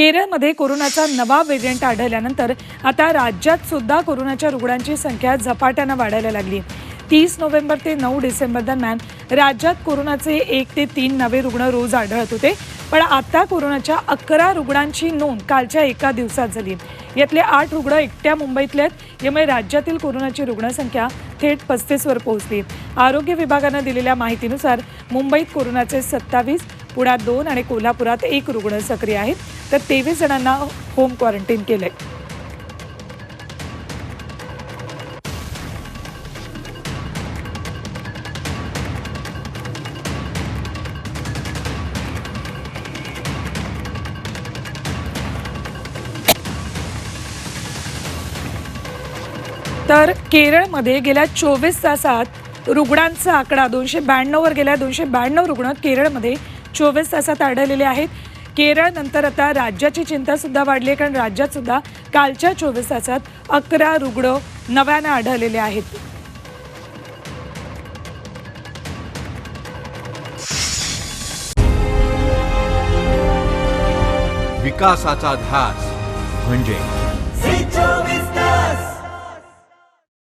केरळमध्ये कोरोनाचा नवा व्हेरियंट आढळल्यानंतर आता राज्यात सुद्धा कोरोनाच्या रुग्णांची संख्या झपाट्यानं वाढायला लागली. तीस नोव्हेंबर ते नऊ डिसेंबर दरम्यान राज्यात कोरोनाचे एक ते तीन नवे रुग्ण रोज आढळत होते पण आता कोरोनाच्या अकरा रुग्णांची नोंद कालच्या एका दिवसात झाली. यातले आठ रुग्ण एकट्या मुंबईतले आहेत यामुळे राज्यातील कोरोनाची रुग्णसंख्या थेट पस्तीसवर पोहोचली. आरोग्य विभागानं दिलेल्या माहितीनुसार मुंबईत कोरोनाचे सत्तावीस पुण्यात दोन आणि कोल्हापुरात एक रुग्ण सक्रिय आहेत. तर तेवीस जणांना होम क्वारंटीन केलंय. तर केरळमध्ये गेल्या चोवीस तासात रुग्णांचा आकडा दोनशे ब्याण्णववर गेल्या दोनशे ब्याण्णव रुग्ण केरळमध्ये चोवीस तासात आढळलेले आहेत. केरळ नंतर आता राज्याची चिंता सुद्धा वाढली आहे कारण राज्यात सुद्धा कालच्या चोवीस तासात अकरा रुग्ण नव्यानं आढळलेले आहेत. विकासाचा ध्यास म्हणजे